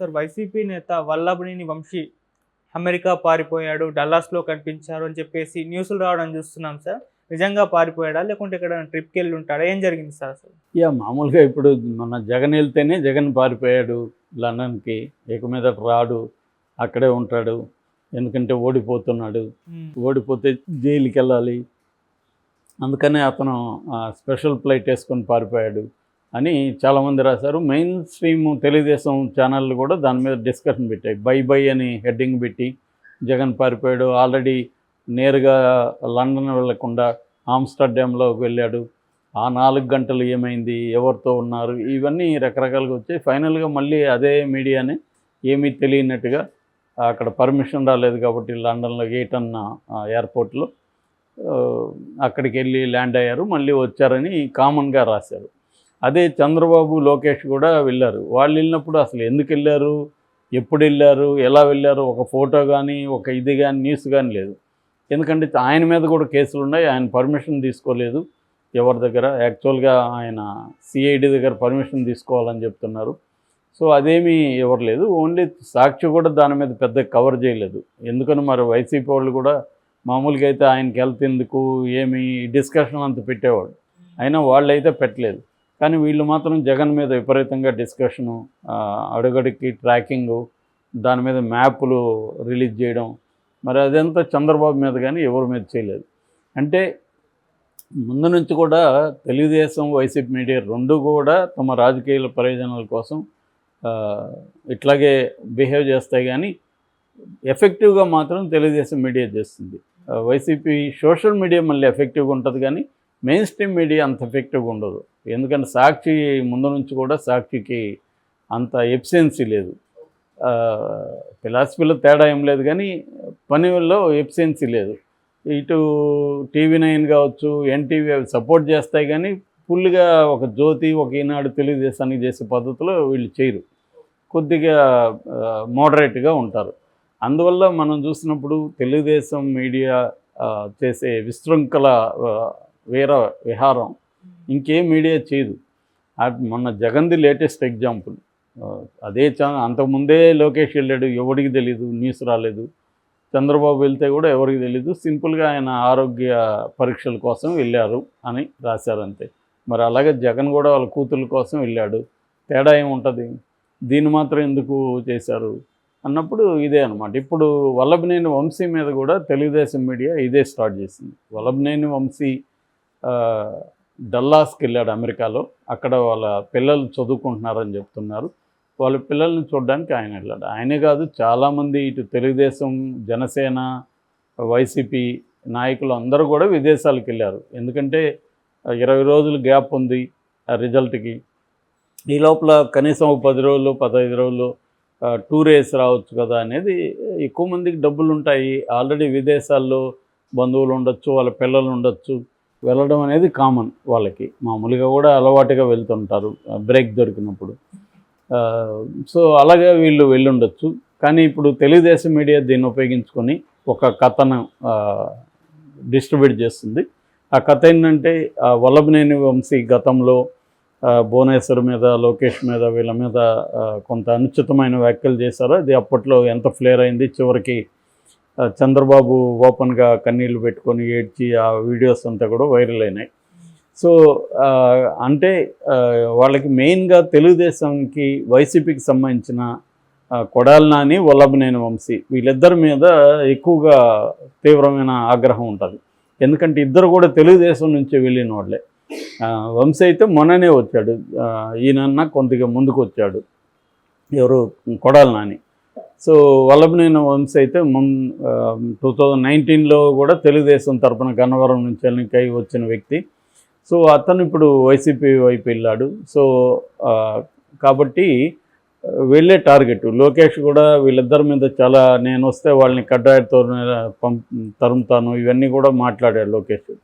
Sir YCP నేత Vallabhaneni Vamsi America పారిపోయాడు డల్లాస్లో కనిపించారు అని చెప్పేసి న్యూస్లు రావడం చూస్తున్నాం సార్. నిజంగా పారిపోయాడా? లేకుంటే ఇక్కడ ట్రిప్కి వెళ్ళి ఉంటాడా? ఏం జరిగింది సార్ అసలు? ఇక మామూలుగా ఇప్పుడు మన జగన్ వెళ్తేనే జగన్ పారిపోయాడు లండన్కి ఇక మీద రాడు అక్కడే ఉంటాడు ఎందుకంటే ఓడిపోతున్నాడు. ఓడిపోతే జైలుకి వెళ్ళాలి అందుకనే అతను స్పెషల్ ఫ్లైట్ వేసుకొని పారిపోయాడు. అని చాలామంది రాశారు. మెయిన్ స్ట్రీమ్ తెలుగుదేశం ఛానళ్ళు కూడా దాని మీద డిస్కషన్ పెట్టాయి. బై బై అని హెడ్డింగ్ పెట్టి జగన్ పారిపోయాడు. ఆల్రెడీ నేరుగా లండన్ వెళ్ళకుండా ఆమ్స్టర్డామ్లోకి వెళ్ళాడు. ఆ నాలుగు గంటలు ఏమైంది ఎవరితో ఉన్నారు ఇవన్నీ రకరకాలుగా వచ్చాయి. ఫైనల్గా మళ్ళీ అదే మీడియానే ఏమీ తెలియనట్టుగా అక్కడ పర్మిషన్ రాలేదు కాబట్టి లండన్లో అన్న ఎయిర్పోర్ట్లో అక్కడికి వెళ్ళి ల్యాండ్ అయ్యారు. మళ్ళీ వచ్చారని కామన్గా రాశారు. అదే చంద్రబాబు లోకేష్ కూడా వెళ్ళారు. వాళ్ళు వెళ్ళినప్పుడు అసలు ఎందుకు వెళ్ళారు? ఎప్పుడు వెళ్ళారు? ఎలా వెళ్ళారు? ఒక ఫోటో కానీ ఒక ఇది కానీ న్యూస్ కానీ లేదు. ఎందుకంటే ఆయన మీద కూడా కేసులు ఉన్నాయి. ఆయన పర్మిషన్ తీసుకోలేదు. ఎవరి దగ్గర? యాక్చువల్గా ఆయన సిఐడి దగ్గర పర్మిషన్ తీసుకోవాలని చెప్తున్నారు. సో అదేమీ ఎవరు లేదు. ఓన్లీ సాక్షి కూడా దాని మీద పెద్ద కవర్ చేయలేదు. ఎందుకని మరి వైసీపీ వాళ్ళు కూడా మామూలుగా అయితే ఆయనకి వెళ్తేందుకు ఎందుకు? ఏమి? డిస్కషన్ అంత పెట్టేవాడు అయినా వాళ్ళు అయితే పెట్టలేదు. కానీ వీళ్ళు మాత్రం జగన్ మీద విపరీతంగా డిస్కషను అడుగడికి ట్రాకింగు దాని మీద మ్యాపులు రిలీజ్ చేయడం. మరి అదంతా చంద్రబాబు మీద కానీ ఎవరి మీద చేయలేదు. అంటే ముందు నుంచి కూడా తెలుగుదేశం వైసీపీ మీడియా రెండు కూడా తమ రాజకీయ ప్రయోజనాల కోసం ఇట్లాగే బిహేవ్ చేస్తాయి కానీ ఎఫెక్టివ్గా మాత్రం తెలుగుదేశం మీడియా చేస్తుంది. వైసీపీ సోషల్ మీడియా మళ్ళీ ఎఫెక్టివ్గా ఉంటుంది కానీ మెయిన్ స్ట్రీమ్ మీడియా అంత ఎఫెక్టివ్గా ఉండదు. ఎందుకంటే సాక్షి ముందు నుంచి కూడా సాక్షికి అంత ఎఫిషియన్సీ లేదు. ఫిలాసఫీలో తేడా ఏం లేదు కానీ పనిలో ఎఫిషియన్సీ లేదు. ఇటు టీవీ నైన్ కావచ్చు ఎన్టీవీ అవి సపోర్ట్ చేస్తాయి కానీ ఫుల్గా ఒక జ్యోతి ఒక ఈనాడు తెలుగుదేశానికి చేసే పద్ధతిలో వీళ్ళు చేయరు. కొద్దిగా మోడరేట్గా ఉంటారు. అందువల్ల మనం చూసినప్పుడు తెలుగుదేశం మీడియా చేసే విశృంఖల వీర విహారం. ఇంకేం మీడియా చేయదు. మొన్న జగన్ది లేటెస్ట్ ఎగ్జాంపుల్ అదే చా అంతకుముందే లోకేష్ వెళ్ళాడు ఎవరికి తెలీదు న్యూస్ రాలేదు. చంద్రబాబు వెళ్తే కూడా ఎవరికి తెలీదు సింపుల్గా ఆయన ఆరోగ్య పరీక్షల కోసం వెళ్ళారు అని రాశారు అంతే. మరి అలాగే జగన్ కూడా వాళ్ళ కూతుర్ల కోసం వెళ్ళాడు. తేడా ఏముంటుంది? దీన్ని మాత్రం ఎందుకు చేశారు? అన్నప్పుడు ఇదే అనమాట ఇప్పుడు వల్లభనేని వంశీ మీద కూడా తెలుగుదేశం మీడియా ఇదే స్టార్ట్ చేసింది. వల్లభనేని వంశీ డల్లాస్కి వెళ్ళాడు అమెరికాలో. అక్కడ వాళ్ళ పిల్లలు చదువుకుంటున్నారని చెప్తున్నారు. వాళ్ళ పిల్లల్ని చూడడానికి ఆయన వెళ్ళాడు. ఆయనే కాదు చాలామంది ఇటు తెలుగుదేశం జనసేన వైసీపీ నాయకులు అందరూ కూడా విదేశాలకు వెళ్ళారు. ఎందుకంటే ఇరవై రోజులు గ్యాప్ ఉంది ఆ రిజల్ట్కి. ఈ లోపల కనీసం పది రోజులు పదహైదు రోజులు టూర్ వేసి రావచ్చు కదా అనేది ఎక్కువ మందికి డబ్బులు ఉంటాయి. ఆల్రెడీ విదేశాల్లో బంధువులు ఉండొచ్చు వాళ్ళ పిల్లలు ఉండొచ్చు. వెళ్ళడం అనేది కామన్ వాళ్ళకి. మామూలుగా కూడా అలవాటుగా వెళ్తుంటారు. బ్రేక్ దొరికినప్పుడు. సో అలాగే వీళ్ళు వెళ్ళుండొచ్చు. కానీ ఇప్పుడు తెలుగుదేశం మీడియా దీన్ని ఉపయోగించుకొని ఒక కథను డిస్ట్రిబ్యూట్ చేస్తుంది. ఆ కథ ఏంటంటే ఆ వల్లభనేని వంశీ గతంలో భువనేశ్వర్ మీద లోకేష్ మీద వీళ్ళ మీద కొంత అనుచితమైన వ్యాఖ్యలు చేశారు. అది అప్పట్లో ఎంత ఫ్లేర్ అయింది చివరికి చంద్రబాబు ఓపెన్గా కన్నీళ్ళు పెట్టుకొని ఏడ్చి ఆ వీడియోస్ అంతా కూడా వైరల్ అయినాయి. సో అంటే వాళ్ళకి మెయిన్గా తెలుగుదేశంకి వైసీపీకి సంబంధించిన ఆ, కొడాలి నాని వల్లభనేని వంశీ వీళ్ళిద్దరి మీద ఎక్కువగా తీవ్రమైన ఆగ్రహం ఉంటుంది. ఎందుకంటే ఇద్దరు కూడా తెలుగుదేశం నుంచి వెళ్ళిన వాళ్ళే. వంశీ అయితే మొన్ననే వచ్చాడు. ఈయనన్నా ఈయనన్న కొద్దిగా ముందుకు వచ్చాడు ఎవరు? కొడాలి నాని సో వల్లభనేని వంశ అయితే మున్ టూ థౌజండ్ నైన్టీన్లో కూడా తెలుగుదేశం తరపున గన్నవరం నుంచి ఎన్నికై వచ్చిన వ్యక్తి. సో అతను ఇప్పుడు వైసీపీ వైపు వెళ్ళాడు. సో కాబట్టి వెళ్ళే టార్గెట్ లోకేష్ కూడా వీళ్ళిద్దరి మీద చాలా నేను వస్తే వాళ్ళని కడ్డాయితో పంప్ తరుముతాను ఇవన్నీ కూడా మాట్లాడాడు లోకేష్.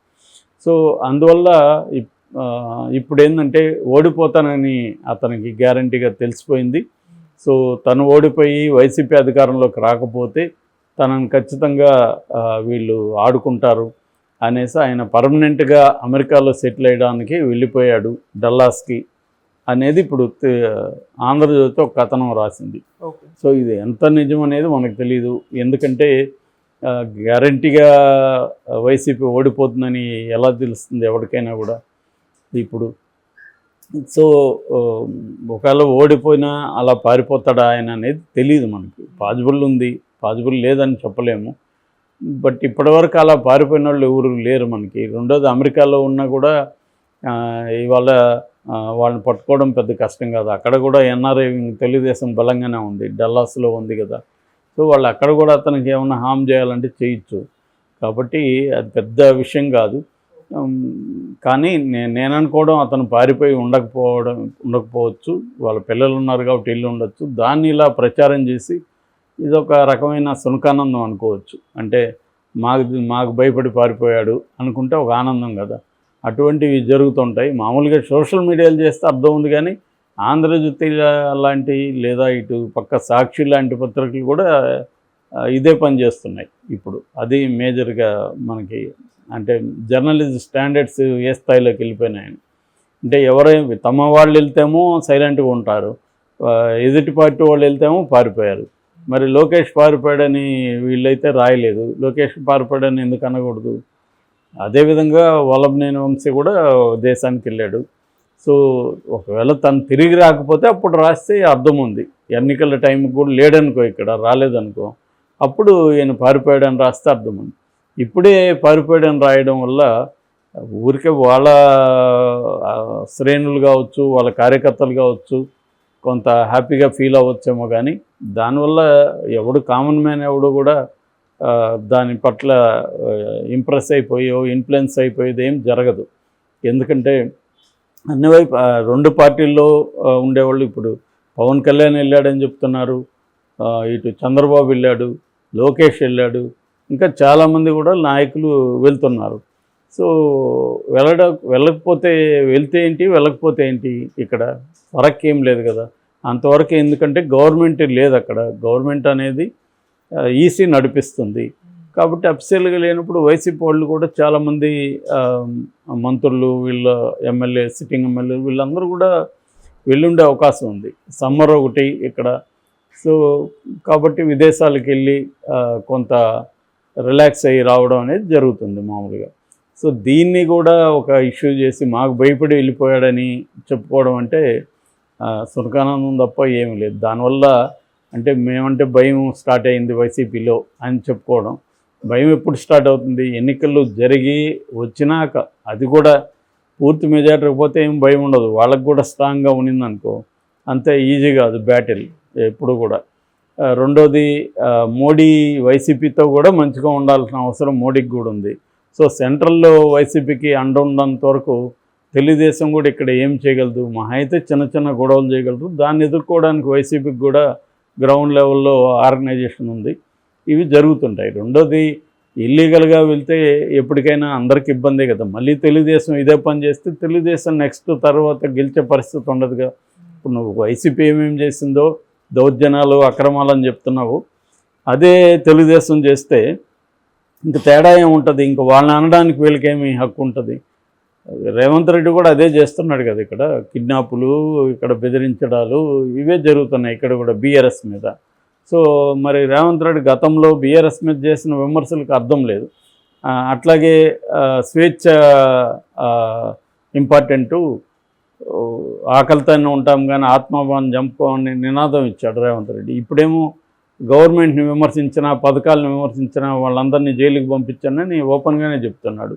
సో అందువల్ల ఇప్- ఇప్పుడు ఏంటంటే ఓడిపోతానని అతనికి గ్యారంటీగా తెలిసిపోయింది. సో తను ఓడిపోయి వైసీపీ అధికారంలోకి రాకపోతే తనను ఖచ్చితంగా వీళ్ళు ఆడుకుంటారు అనేసి ఆయన పర్మనెంట్గా అమెరికాలో సెటిల్ అయ్యడానికి వెళ్ళిపోయాడు డల్లాస్కి అనేది ఇప్పుడు ఆంధ్రజ్యోతి ఒక కథనం రాసింది. సో ఇది ఎంత నిజం అనేది మనకు తెలియదు ఎందుకంటే గ్యారంటీగా వైసీపీ ఓడిపోతుందని ఎలా తెలుస్తుంది ఎవరికైనా కూడా? ఇప్పుడు సో ఒకవేళ ఓడిపోయినా అలా పారిపోతాడా ఆయన అనేది తెలియదు మనకి. పాజిబుల్ ఉంది పాజిబుల్ లేదని చెప్పలేము. బట్ ఇప్పటివరకు అలా పారిపోయిన వాళ్ళు ఎవరు లేరు మనకి. రెండోది అమెరికాలో ఉన్నా కూడా ఇవాళ వాళ్ళని పట్టుకోవడం పెద్ద కష్టం కాదు. అక్కడ కూడా ఎన్ఆర్ఐ తెలుగుదేశం బలంగానే ఉంది డల్లాస్లో ఉంది కదా. సో వాళ్ళు అక్కడ కూడా అతనికి ఏమైనా హామ్ చేయాలంటే చేయొచ్చు. కాబట్టి అది పెద్ద విషయం కాదు. కానీ నేను నేను అనుకోవడం అతను పారిపోయి ఉండకపోవడం ఉండకపోవచ్చు. వాళ్ళ పిల్లలు ఉన్నారు కాబట్టి ఇల్లు ఉండొచ్చు. దాన్ని ఇలా ప్రచారం చేసి ఇది ఒక రకమైన సునకానందం అనుకోవచ్చు. అంటే మాకు మాకు భయపడి పారిపోయాడు అనుకుంటే ఒక ఆనందం కదా. అటువంటివి జరుగుతుంటాయి. మామూలుగా సోషల్ మీడియాలు చేస్తే అర్థం ఉంది కానీ ఆంధ్రజ్యోతి లాంటి లేదా ఇటు పక్క సాక్షి లాంటి పత్రికలు కూడా ఇదే పని చేస్తున్నాయి ఇప్పుడు. అది మేజర్గా మనకి అంటే జర్నలిజం స్టాండర్డ్స్ ఏ స్థాయిలోకి వెళ్ళిపోయినాయని. అంటే ఎవరైనా తమ వాళ్ళు వెళ్తేమో సైలెంట్గా ఉంటారు. ఎదుటి పార్టీ వాళ్ళు వెళ్తేమో పారిపోయారు. మరి లోకేష్ పారిపోయాడని వీళ్ళైతే రాయలేదు. లోకేష్ పారిపోయాడని ఎందుకు అనకూడదు? అదేవిధంగా వల్లభనేని వంశీ కూడా దేశానికి వెళ్ళాడు. సో ఒకవేళ తను తిరిగి రాకపోతే అప్పుడు రాస్తే అర్థం ఉంది. ఎన్నికల టైంకి కూడా లేడనుకో ఇక్కడ రాలేదనుకో. అప్పుడు ఈయన పారిపోయాడని రాస్తే అర్థం ఉంది. ఇప్పుడే పారిపోయాడని రాయడం వల్ల ఊరికే వాళ్ళ శ్రేణులు కావచ్చు వాళ్ళ కార్యకర్తలు కావచ్చు కొంత హ్యాపీగా ఫీల్ అవ్వచ్చేమో కానీ దానివల్ల ఎవడు కామన్ మ్యాన్ ఎవడు కూడా దాని పట్ల ఇంప్రెస్ అయిపోయో ఇన్ఫ్లుయెన్స్ అయిపోయేది ఏం జరగదు. ఎందుకంటే అన్ని వైపు రెండు పార్టీల్లో ఉండేవాళ్ళు ఇప్పుడు పవన్ కళ్యాణ్ వెళ్ళాడని చెప్తున్నారు ఇటు చంద్రబాబు వెళ్ళాడు లోకేష్ వెళ్ళాడు ఇంకా చాలామంది కూడా నాయకులు వెళ్తున్నారు. సో వెళ్ళడ వెళ్ళకపోతే వెళ్తే ఏంటి వెళ్ళకపోతే ఏంటి ఇక్కడ? ఫరక్ ఏం లేదు కదా. అంతవరకు ఎందుకంటే గవర్నమెంట్ లేదు అక్కడ. గవర్నమెంట్ అనేది ఈసీ నడిపిస్తుంది. కాబట్టి అఫిషియల్గా లేనప్పుడు వైసీపీ వాళ్ళు కూడా చాలామంది మంత్రులు వీళ్ళ ఎమ్మెల్యే సిట్టింగ్ ఎమ్మెల్యే వీళ్ళందరూ కూడా వెళ్ళుండే అవకాశం ఉంది. సమ్మర్ ఒకటి ఇక్కడ. సో కాబట్టి విదేశాలకు వెళ్ళి కొంత రిలాక్స్ అయ్యి రావడం అనేది జరుగుతుంది మామూలుగా. సో దీన్ని కూడా ఒక ఇష్యూ చేసి మాకు భయపడి వెళ్ళిపోయాడని చెప్పుకోవడం అంటే సునకానందం తప్ప ఏమీ లేదు. దానివల్ల అంటే మేమంటే భయం స్టార్ట్ అయింది వైసీపీలో అని చెప్పుకోవడం. భయం ఎప్పుడు స్టార్ట్ అవుతుంది? ఎన్నికలు జరిగి వచ్చినాక అది కూడా పూర్తి మెజార్టీ పోతే ఏం భయం ఉండదు. వాళ్ళకు కూడా స్ట్రాంగ్గా ఉన్నిందనుకో అంతే ఈజీ కాదు బ్యాటిల్ ఎప్పుడు కూడా. రెండోది మోడీ వైసీపీతో కూడా మంచిగా ఉండాల్సిన అవసరం మోడీకి కూడా ఉంది. సో సెంట్రల్లో వైసీపీకి అండ ఉన్నంత వరకు తెలుగుదేశం కూడా ఇక్కడ ఏం చేయగలదు? మహా అయితే చిన్న చిన్న గొడవలు చేయగలరు దాన్ని ఎదుర్కోవడానికి వైసీపీకి కూడా గ్రౌండ్ లెవెల్లో ఆర్గనైజేషన్ ఉంది. ఇవి జరుగుతుంటాయి. రెండోది ఇల్లీగల్గా వెళ్తే ఎప్పటికైనా అందరికి ఇబ్బందే కదా. మళ్ళీ తెలుగుదేశం ఇదే పని చేస్తే తెలుగుదేశం నెక్స్ట్ తర్వాత గెలిచే పరిస్థితి ఉండదుగా. ఇప్పుడు నువ్వు వైసీపీ ఏమేం చేసిందో దౌర్జన్యాలు అక్రమాలు అని చెప్తున్నావు. అదే తెలుగుదేశం చేస్తే ఇంక తేడా ఏముంటుంది? ఇంక వాళ్ళని అనడానికి వీళ్ళకేమి హక్కు ఉంటుంది? రేవంత్ రెడ్డి కూడా అదే చేస్తున్నాడు కదా ఇక్కడ. కిడ్నాపులు ఇక్కడ బెదిరించడాలు ఇవే జరుగుతున్నాయి ఇక్కడ కూడా బీఆర్ఎస్ మీద. సో మరి రేవంత్ రెడ్డి గతంలో బీఆర్ఎస్ మీద చేసిన విమర్శలకు అర్థం లేదు. అట్లాగే స్వేచ్ఛ ఇంపార్టెంటు ఆకలితోనే ఉంటాం కానీ ఆత్మాభావం చంపుకోమని నినాదం ఇచ్చాడు రేవంత్ రెడ్డి. ఇప్పుడేమో గవర్నమెంట్ని విమర్శించిన పథకాలను విమర్శించిన వాళ్ళందరినీ జైలుకి పంపించానని ఓపెన్గానే చెప్తున్నాడు.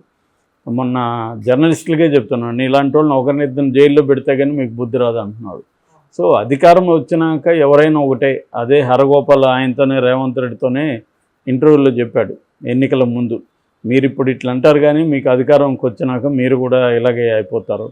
మొన్న జర్నలిస్టులకే చెప్తున్నాడు ఇలాంటి వాళ్ళని ఒకరినిద్దరిని జైల్లో పెడితే కానీ మీకు బుద్ధి రాదు అంటున్నాడు. సో అధికారం వచ్చినాక ఎవరైనా ఒకటే అదే హరగోపాల్ ఆయనతోనే రేవంత్ రెడ్డితోనే ఇంటర్వ్యూలో చెప్పాడు ఎన్నికల ముందు. మీరు ఇప్పుడు ఇట్లా అంటారు కానీ మీకు అధికారంకి వచ్చినాక మీరు కూడా ఇలాగే అయిపోతారు.